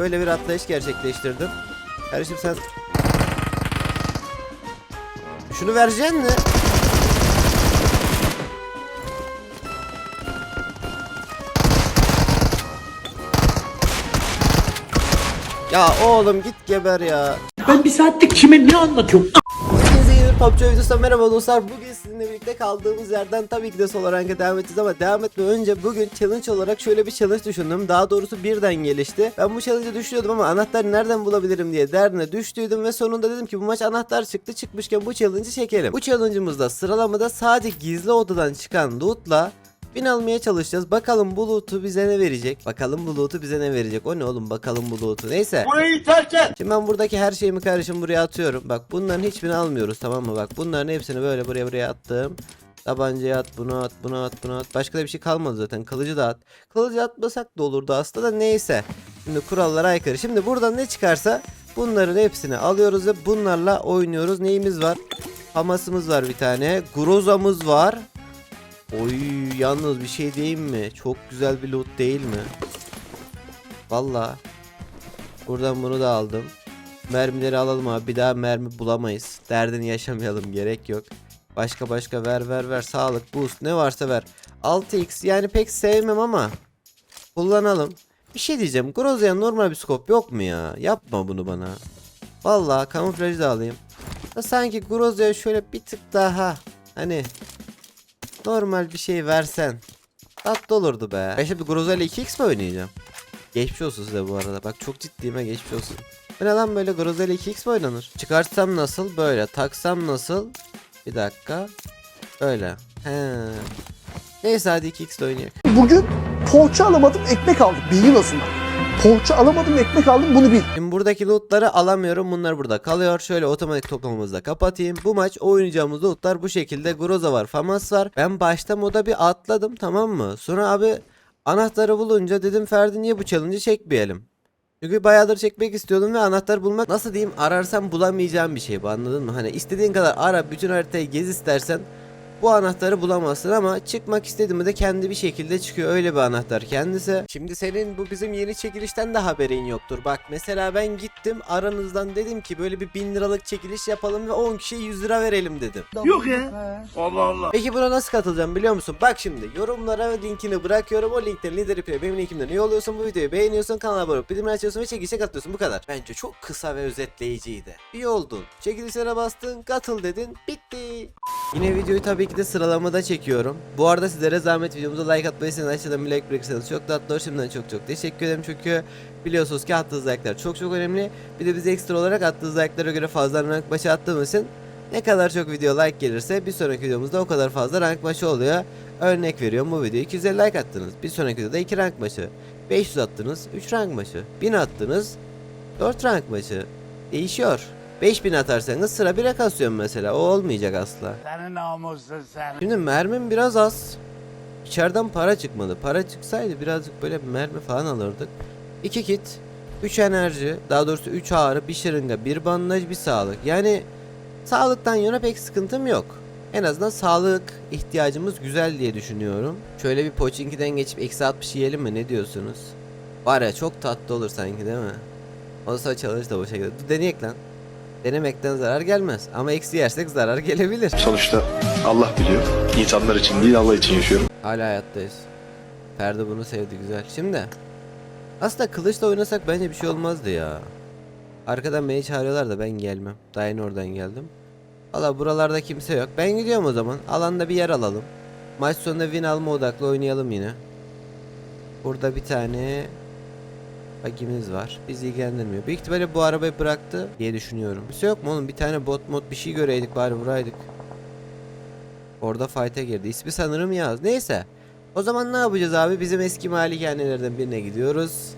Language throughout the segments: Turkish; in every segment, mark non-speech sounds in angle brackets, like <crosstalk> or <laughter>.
böyle bir atlayış gerçekleştirdim. Kardeşim sen... Şunu vereceksin mi? Ya oğlum git geber ya. Ben bir saatte kime ne anlatıyorum? Hepinize yeni PUBG videosuna merhaba dostlar. Bugün sizinle birlikte kaldığımız yerden tabii ki de solo rank'a devam edeceğiz ama devam etme önce bugün challenge olarak şöyle bir challenge düşündüm. Daha doğrusu birden gelişti. Ben bu challenge'ı düşünüyordum ama anahtarı nereden bulabilirim diye derdine düştüydüm ve sonunda dedim ki bu maç anahtar çıktı çıkmışken bu challenge'ı çekelim. Bu challenge'ımızda sıralamada sadece gizli odadan çıkan loot'la Bin almaya çalışacağız. Bakalım bu loot'u bize ne verecek? Bakalım bu loot'u bize ne verecek? O ne oğlum? Bakalım bu loot'u. Neyse. Burayı terk et. Şimdi ben buradaki her şeyimi karışım buraya atıyorum. Bak bunların hiçbirini almıyoruz tamam mı? Bak bunların hepsini böyle buraya buraya attım. Tabancayı at, bunu at, bunu at, bunu at. Başka da bir şey kalmadı zaten. Kılıcı da at. Kılıcı atmasak da olurdu aslında da neyse. Şimdi kurallara aykırı. Şimdi buradan ne çıkarsa bunların hepsini alıyoruz ve bunlarla oynuyoruz. Neyimiz var? Hamasımız var bir tane. Grozamız var. Oy yalnız bir şey diyeyim mi? Çok güzel bir loot değil mi? Vallahi. Buradan bunu da aldım. Mermileri alalım abi. Bir daha mermi bulamayız. Derdini yaşamayalım. Gerek yok. Başka başka ver ver ver. Sağlık, boost ne varsa ver. 6x yani pek sevmem ama. Kullanalım. Bir şey diyeceğim. Groza'ya normal bir scope yok mu ya? Yapma bunu bana. Vallahi kamuflaj da alayım. Sanki Groza'ya şöyle bir tık daha hani normal bir şey versen tatlı olurdu be. Ben şimdi Groza ile 2x mi oynayacağım? Geçmiş olsun size bu arada. Bak çok ciddiyim ha geçmiş olsun. Bu ne lan böyle Groza ile 2x mi oynanır? Çıkartsam nasıl? Böyle. Taksam nasıl? Bir dakika. Böyle. He. Neyse hadi 2x de oynayalım. Bugün poğaça alamadım ekmek aldım. Bilgin olsun. Poğaça alamadım ekmek aldım bunu bil. Şimdi buradaki lootları alamıyorum. Bunlar burada kalıyor. Şöyle otomatik toplamamızı da kapatayım. Bu maç oynayacağımız lootlar bu şekilde. Groza var, Famas var. Ben başta moda bir atladım tamam mı? Sonra abi anahtarı bulunca dedim Ferdi niye bu challenge'ı çekmeyelim? Çünkü bayağıdır çekmek istiyordum ve anahtar bulmak nasıl diyeyim ararsam bulamayacağım bir şey bu anladın mı? Hani istediğin kadar ara bütün haritayı gez istersen bu anahtarı bulamazsın ama çıkmak istediğimde de kendi bir şekilde çıkıyor öyle bir anahtar kendisi. Şimdi senin bu bizim yeni çekilişten de haberin yoktur. Bak mesela ben gittim aranızdan dedim ki böyle bir 1000 liralık çekiliş yapalım ve 10 kişiye 100 lira verelim dedim. Yok ya. Allah Allah. Peki buna nasıl katılacağım biliyor musun? Bak şimdi yorumlara linkini bırakıyorum. O linkten lider iple benim linkimden üye oluyorsun. Bu videoyu beğeniyorsun. Kanala abone olup bildirimleri açıyorsun ve çekilişe katılıyorsun. Bu kadar. Bence çok kısa ve özetleyiciydi. İyi oldun. Çekilişlere bastın. Katıl dedin. Bitti. Yine videoyu tabii ki de sıralamada çekiyorum. Bu arada sizlere zahmet videomuza like atmayı aşağıdan bir like bırakırsanız çok tatlı olur. Şimdiden çok çok teşekkür ederim çünkü biliyorsunuz ki attığınız like'lar çok çok önemli. Bir de biz ekstra olarak attığınız like'lara göre fazla rank maçı attığımız için ne kadar çok video like gelirse bir sonraki videomuzda o kadar fazla rank maçı oluyor. Örnek veriyorum bu videoya 250 like attınız. Bir sonraki videoda 2 rank maçı. 500 attınız 3 rank maçı. 1000 attınız 4 rank maçı. Değişiyor. 5000 atarsanız sıra 1'e kasıyorum mesela. O olmayacak asla. Senin namusun sen. Şimdi mermim biraz az. İçeriden para çıkmadı. Para çıksaydı birazcık böyle bir mermi falan alırdık. 2 kit, 3 enerji, daha doğrusu 3 ağrı, 1 şırınga, 1 bandaj, 1 sağlık. Yani sağlıktan yana pek sıkıntım yok. En azından sağlık ihtiyacımız güzel diye düşünüyorum. Şöyle bir Pochinki'den geçip eksi 60 yiyelim mi ne diyorsunuz? Var ya çok tatlı olur sanki değil mi? O sonra challenge da boşa gider. Deneyek lan. Denemekten zarar gelmez. Ama eksi yersek zarar gelebilir. Sonuçta Allah biliyor. İnsanlar için değil Allah için yaşıyorum. Hala hayattayız. Ferdi bunu sevdi güzel. Şimdi aslında kılıçla oynasak bence bir şey olmazdı ya. Arkadan beni çağırıyorlar da ben gelmem. Daha yeni oradan geldim. Valla buralarda kimse yok. Ben gidiyorum o zaman. Alanda bir yer alalım. Maç sonunda win alma odaklı oynayalım yine. Burada bir tane bagimiz var. Bizi ilgilendirmiyor. Büyük ihtimalle bu arabayı bıraktı diye düşünüyorum. Bir şey yok mu oğlum? Bir tane bot mod bir şey göreydik bari vuraydık. Orada fight'e girdi. İsmi sanırım Yaz. Neyse. O zaman ne yapacağız abi? Bizim eski malikanelerden birine gidiyoruz.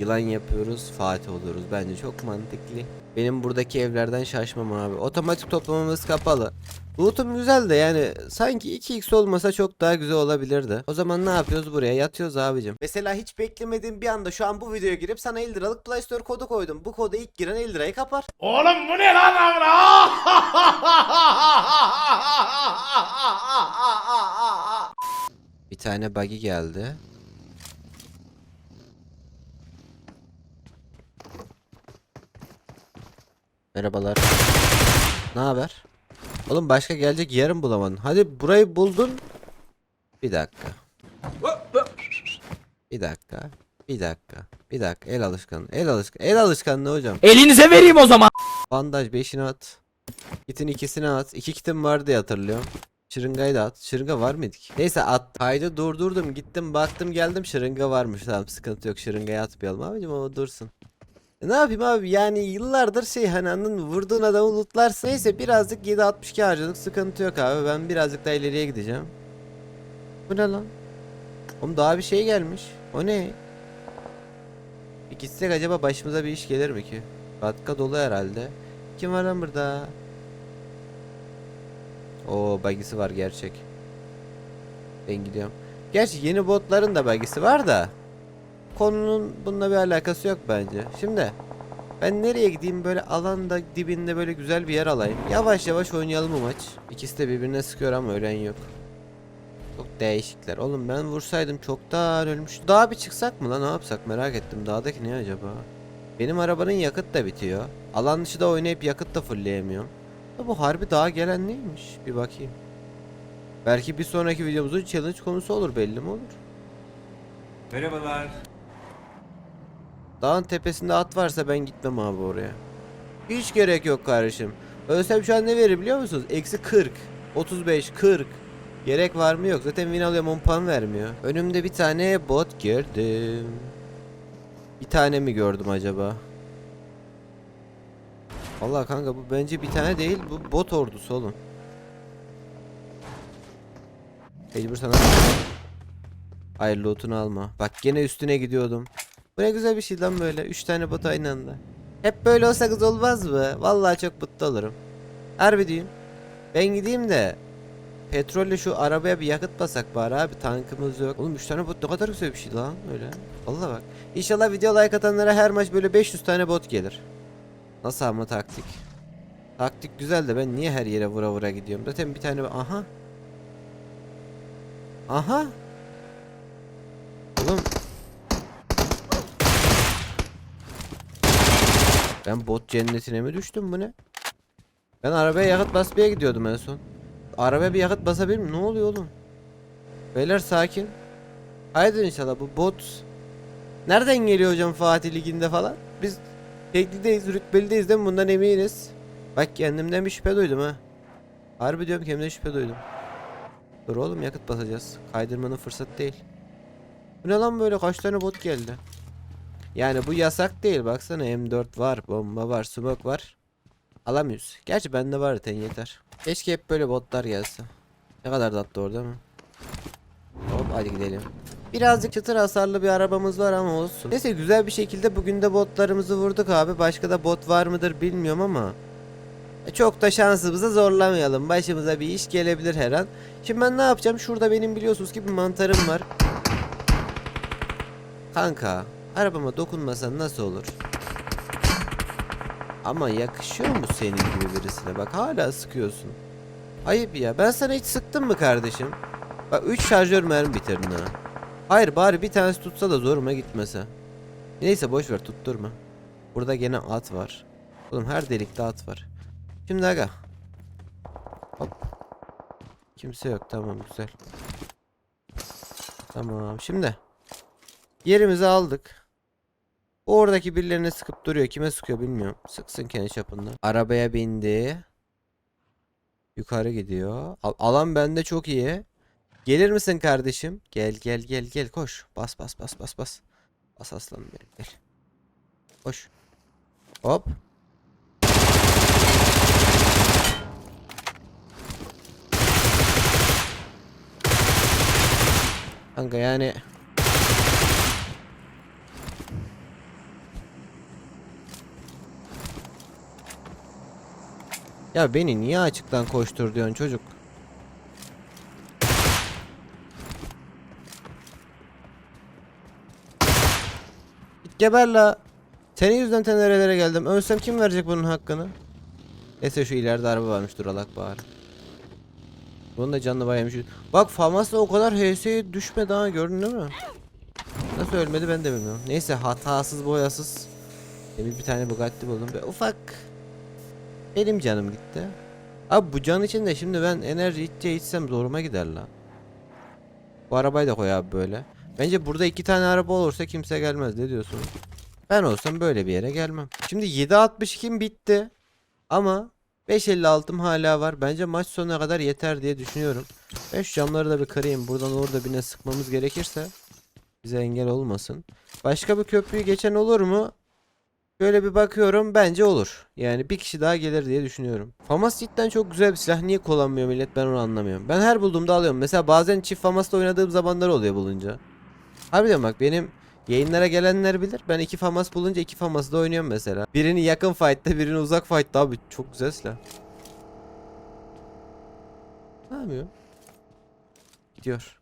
Yılan yapıyoruz. Fatih oluyoruz. Bence çok mantıklı. Benim buradaki evlerden şaşmam abi. Otomatik toplamamız kapalı. Loot'um güzel de yani sanki 2x olmasa çok daha güzel olabilirdi. O zaman ne yapıyoruz buraya? Yatıyoruz abicim. Mesela hiç beklemediğim bir anda şu an bu videoya girip sana 50 liralık Play Store kodu koydum. Bu koda ilk giren 50 lirayı kapar. Oğlum bu ne lan amına? <laughs> Bir tane buggy geldi. Merhabalar. Ne haber? Oğlum başka gelecek yerim bulamadın. Hadi burayı buldun. Bir dakika. Bir dakika. Bir dakika. Bir dakika. El alışkanlığı. El alışkanlığı. El alışkanlığı hocam. Elinize vereyim o zaman. Bandaj 5'ini at. Kitin ikisini at. İki kitim vardı diye hatırlıyorum. Şırıngayı da at. Şırınga var mıydı ki? Neyse at. Kaydı durdurdum. Gittim baktım geldim. Şırınga varmış. Tamam sıkıntı yok. Şırıngayı atmayalım abicim ama dursun. E ne yapayım abi yani yıllardır şey hani anladın mı? Vurduğun adamı lootlarsın. Neyse birazcık 7.62 harcadık. Sıkıntı yok abi. Ben birazcık daha ileriye gideceğim. Bu ne lan? Oğlum daha bir şey gelmiş. O ne? Bir gitsek acaba başımıza bir iş gelir mi ki? Batka dolu herhalde. Kim var lan burada? Oo bagisi var gerçek. Ben gidiyorum. Gerçi yeni botların da bagisi var da. Konunun bununla bir alakası yok bence. Şimdi ben nereye gideyim böyle alanda dibinde böyle güzel bir yer alayım. Yavaş yavaş oynayalım bu maç. İkisi de birbirine sıkıyor ama ölen yok. Çok değişikler. Oğlum ben vursaydım çoktan ölmüş. Dağa bir çıksak mı lan ne yapsak merak ettim. Dağdaki ne acaba? Benim arabanın yakıt da bitiyor. Alan dışı da oynayıp yakıt da fullleyemiyorum. Ya bu harbi dağa gelen neymiş? Bir bakayım. Belki bir sonraki videomuzun challenge konusu olur belli mi olur? Merhabalar. Dağın tepesinde at varsa ben gitmem abi oraya. Hiç gerek yok kardeşim. Ölsem şu an ne verir biliyor musunuz? Eksi 40, 35, 40. Gerek var mı yok. Zaten 10 puan vermiyor. Önümde bir tane bot gördüm. Bir tane mi gördüm acaba? Vallahi kanka bu bence bir tane değil. Bu bot ordusu oğlum. Mecbur sana. Hayır loot'unu alma. Bak gene üstüne gidiyordum. Bu ne güzel bir şey lan böyle. 3 tane bot aynı anda. Hep böyle olsa kız olmaz mı? Vallahi çok mutlu olurum. Harbi diyeyim. Ben gideyim de petrolle şu arabaya bir yakıt basak bari abi tankımız yok. Oğlum 3 tane bot ne kadar güzel bir şey lan öyle. Vallahi bak. İnşallah video like atanlara her maç böyle 500 tane bot gelir. Nasıl ama taktik? Taktik güzel de ben niye her yere vura vura gidiyorum? Zaten bir tane aha. Aha. Oğlum Ben bot cennetine mi düştüm bu ne? Ben arabaya yakıt basmaya gidiyordum en son. Arabaya bir yakıt basabilir miyim? Ne oluyor oğlum? Beyler sakin. Haydi inşallah bu bot. Nereden geliyor hocam Fatih Ligi'nde falan? Biz teklideyiz, rütbelideyiz değil mi? Bundan eminiz. Bak kendimden bir şüphe duydum ha. Harbi diyorum kendimden şüphe duydum. Dur oğlum yakıt basacağız. Kaydırmanın fırsat değil. Bu ne lan böyle kaç tane bot geldi? Yani bu yasak değil. Baksana M4 var, bomba var, smoke var. Alamıyoruz. Gerçi bende var zaten yeter. Keşke hep böyle botlar gelse. Ne kadar tatlı orada mı? Hop hadi gidelim. Birazcık çıtır hasarlı bir arabamız var ama olsun. Neyse güzel bir şekilde bugün de botlarımızı vurduk abi. Başka da bot var mıdır bilmiyorum ama. E, Çok da şansımızı zorlamayalım. Başımıza bir iş gelebilir her an. Şimdi ben ne yapacağım? Şurada benim biliyorsunuz ki bir mantarım var. Kanka, arabama dokunmasan nasıl olur? Ama yakışıyor mu senin gibi birisine? Bak hala sıkıyorsun. Ayıp ya. Ben sana hiç sıktım mı kardeşim? Bak 3 şarjör mermi bitirdin ha. Hayır bari bir tanesi tutsa da zoruma gitmese. Neyse boş ver tutturma. Burada gene at var. Oğlum her delikte at var. Şimdi aga. Hop. Kimse yok tamam güzel. Tamam şimdi. Yerimizi aldık. Oradaki birilerine sıkıp duruyor. Kime sıkıyor bilmiyorum. Sıksın kendi çapında. Arabaya bindi. Yukarı gidiyor. Al- alan bende çok iyi. Gelir misin kardeşim? Gel gel gel gel koş. Bas bas bas bas bas. Bas aslanım benim gel. Koş. Hop. Kanka yani Ya beni niye açıktan koştur diyorsun çocuk? Git geber la. Senin yüzünden tenerelere geldim. Ölsem kim verecek bunun hakkını? Neyse şu ileride araba varmış duralak bari. Bunun da canlı bayaymış. Bak Famas da o kadar HS'ye düşme daha gördün değil mi? Nasıl ölmedi ben de bilmiyorum. Neyse hatasız boyasız. Demin bir tane Bugatti buldum. Böyle ufak Benim canım gitti. Abi bu can için de şimdi ben enerji içeceği içsem zoruma gider lan. Bu arabayı da koy abi böyle. Bence burada iki tane araba olursa kimse gelmez. Ne diyorsunuz? Ben olsam böyle bir yere gelmem. Şimdi 7.62'm bitti. Ama 5.56'm hala var. Bence maç sonuna kadar yeter diye düşünüyorum. Ben şu camları da bir kırayım. Buradan orada birine sıkmamız gerekirse bize engel olmasın. Başka bir köprüyü geçen olur mu? Böyle bir bakıyorum bence olur. Yani bir kişi daha gelir diye düşünüyorum. Famas cidden çok güzel bir silah. Niye kullanmıyor millet ben onu anlamıyorum. Ben her bulduğumda alıyorum. Mesela bazen çift Famas'ta oynadığım zamanlar oluyor bulunca. Harbiden bak benim yayınlara gelenler bilir. Ben iki Famas bulunca iki Famas'da oynuyorum mesela. Birini yakın fight'ta birini uzak fight'ta abi. Çok güzel silah. Ne yapıyor? Gidiyor.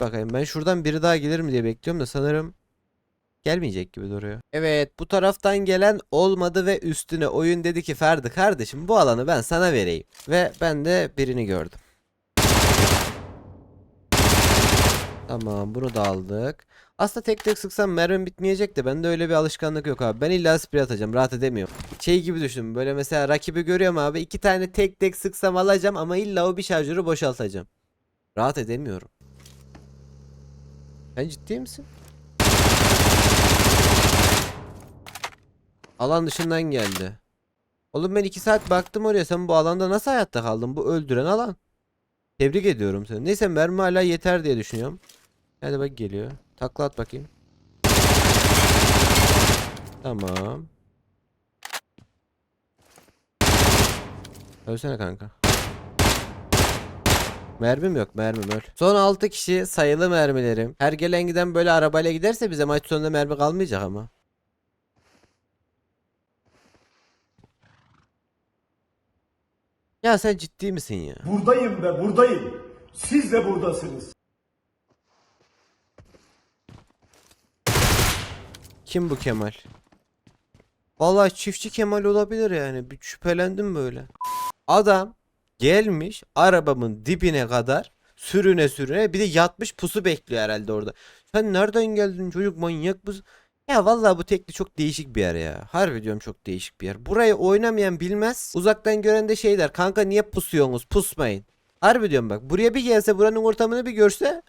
Bakayım ben şuradan biri daha gelir mi diye bekliyorum da sanırım gelmeyecek gibi duruyor. Evet bu taraftan gelen olmadı ve üstüne oyun dedi ki Ferdi kardeşim bu alanı ben sana vereyim. Ve ben de birini gördüm. Tamam bunu da aldık. Aslında tek tek sıksam mermim bitmeyecek de bende öyle bir alışkanlık yok abi. Ben illa sprey atacağım rahat edemiyorum. Şey gibi düşün böyle mesela rakibi görüyorum abi iki tane tek tek sıksam alacağım ama illa o bir şarjörü boşaltacağım. Rahat edemiyorum. Sen ciddi misin? Alan dışından geldi. Oğlum ben 2 saat baktım oraya. Sen bu alanda nasıl hayatta kaldın? Bu öldüren alan. Tebrik ediyorum seni. Neyse mermi hala yeter diye düşünüyorum. Hadi bak geliyor. Takla at bakayım. Tamam. Ölsene kanka. Mermim yok mermim öl. Son 6 kişi sayılı mermilerim. Her gelen giden böyle arabayla giderse bize maç sonunda mermi kalmayacak ama. Ya sen ciddi misin ya? Buradayım ve buradayım. Siz de buradasınız. Kim bu Kemal? Vallahi çiftçi Kemal olabilir yani. Bir şüphelendim böyle. Adam gelmiş arabamın dibine kadar sürüne sürüne bir de yatmış pusu bekliyor herhalde orada. Sen nereden geldin çocuk manyak mısın? Ya vallahi bu tekli çok değişik bir yer ya. Harbi diyorum çok değişik bir yer. Burayı oynamayan bilmez. Uzaktan gören de şey der. Kanka niye pusuyorsunuz? Pusmayın. Harbi diyorum bak. Buraya bir gelse buranın ortamını bir görse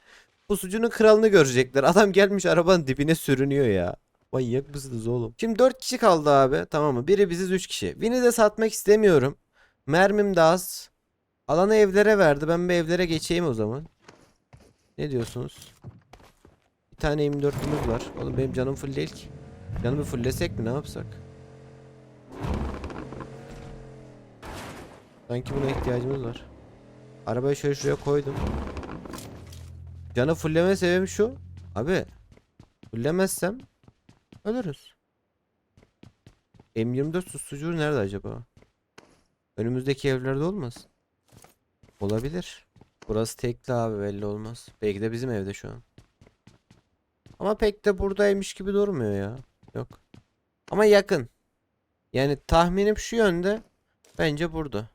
pusucunun kralını görecekler. <laughs> Adam gelmiş arabanın dibine sürünüyor ya. Manyak mısınız oğlum? Şimdi 4 kişi kaldı abi. Tamam mı? Biri biziz 3 kişi. Win'i de satmak istemiyorum. Mermim de az. Alanı evlere verdi. Ben bir evlere geçeyim o zaman. Ne diyorsunuz? Tane 24'ümüz var. Oğlum benim canım full değil ki. Canımı fulllesek mi ne yapsak? Sanki buna ihtiyacımız var. Arabayı şöyle şuraya koydum. Canı fullleme sebebim şu. Abi. Fullemezsem ölürüz. M24 susturucu nerede acaba? Önümüzdeki evlerde olmasın? Olabilir. Burası tekli abi belli olmaz. Belki de bizim evde şu an. Ama pek de buradaymış gibi durmuyor ya. Yok. Ama yakın. Yani tahminim şu yönde. Bence burada.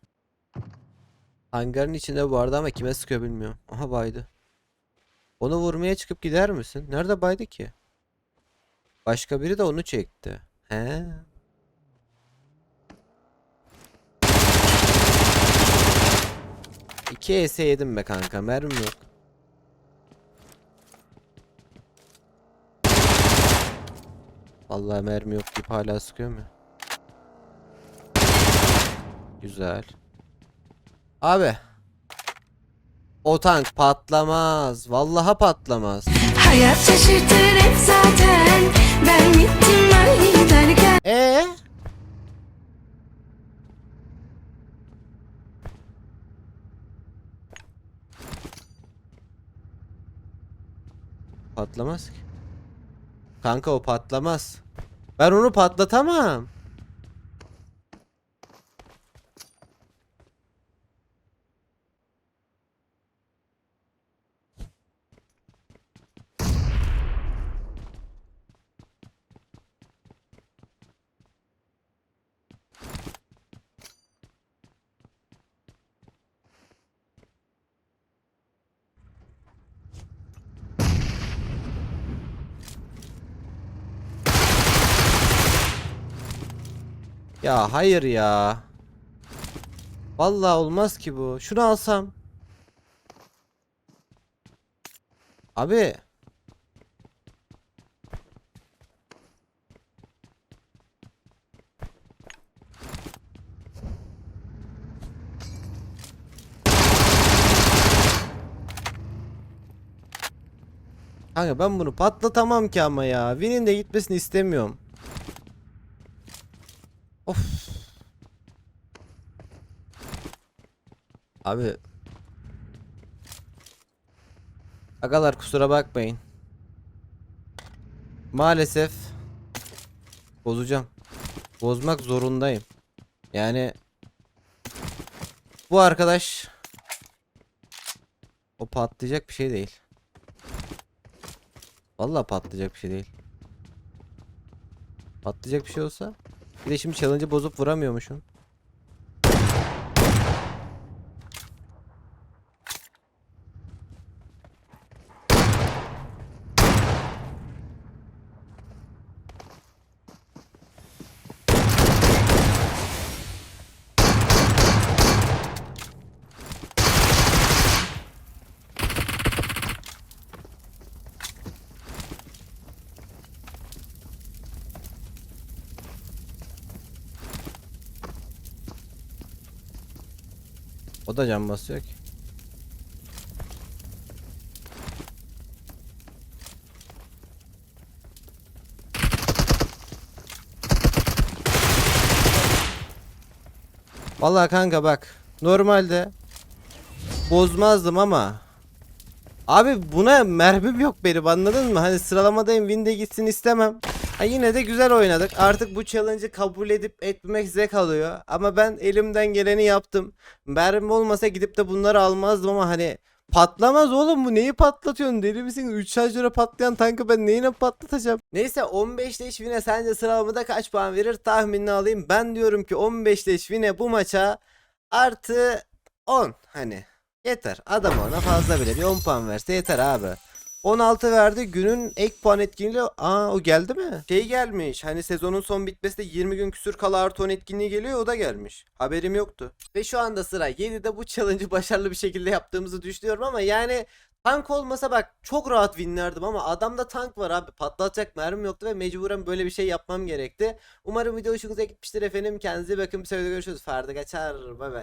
Hangarın içinde bu arada ama kime sıkıyor bilmiyorum. Aha baydı. Onu vurmaya çıkıp gider misin? Nerede baydı ki? Başka biri de onu çekti. He. İki ES yedim be kanka. Mermim yok. Vallahi mermi yok deyip hala sıkıyor mu? Güzel. Abi. O tank patlamaz. Vallahi patlamaz. Hayat şaşırtır hep zaten Ben gittim öyle derken Ee? Patlamaz ki. Kanka o patlamaz. Ben onu patlatamam. Ya hayır ya. Vallahi olmaz ki bu. Şunu alsam. Abi. Kanka ben bunu patlatamam ki ama ya. Win'in de gitmesini istemiyorum. Of. Abi. Agalar kusura bakmayın. Maalesef bozacağım. Bozmak zorundayım. Yani bu arkadaş o patlayacak bir şey değil. Vallahi patlayacak bir şey değil. Patlayacak bir şey olsa bir de şimdi challenge'ı bozup vuramıyormuşum. Da can basıyor ki. Vallahi kanka bak. Normalde bozmazdım ama Abi buna mermim yok benim anladın mı? Hani sıralamadayım win gitsin istemem. Ha yine de güzel oynadık. Artık bu challenge'ı kabul edip etmemek zevk alıyor. Ama ben elimden geleni yaptım. Mermim olmasa gidip de bunları almazdım ama hani patlamaz oğlum bu neyi patlatıyorsun deli misin? 3 şarjöre patlayan tankı ben neyine patlatacağım? Neyse 15'te Win'e sence sıralamada kaç puan verir tahminini alayım. Ben diyorum ki 15'te Win'e bu maça artı 10 hani yeter adam ona fazla bile bir 10 puan verse yeter abi. 16 verdi günün ek puan etkinliği aa o geldi mi? Şey gelmiş hani sezonun son bitmesinde 20 gün küsür kala artı 10 etkinliği geliyor o da gelmiş. Haberim yoktu. Ve şu anda sıra 7'de bu challenge'ı başarılı bir şekilde yaptığımızı düşünüyorum ama yani Tank olmasa bak çok rahat winlerdim ama adamda tank var abi patlatacak mermim yoktu ve mecburen böyle bir şey yapmam gerekti. Umarım video hoşunuza gitmiştir efendim kendinize bakın bir sonraki görüşürüz. Ferdi kaçar bay bay.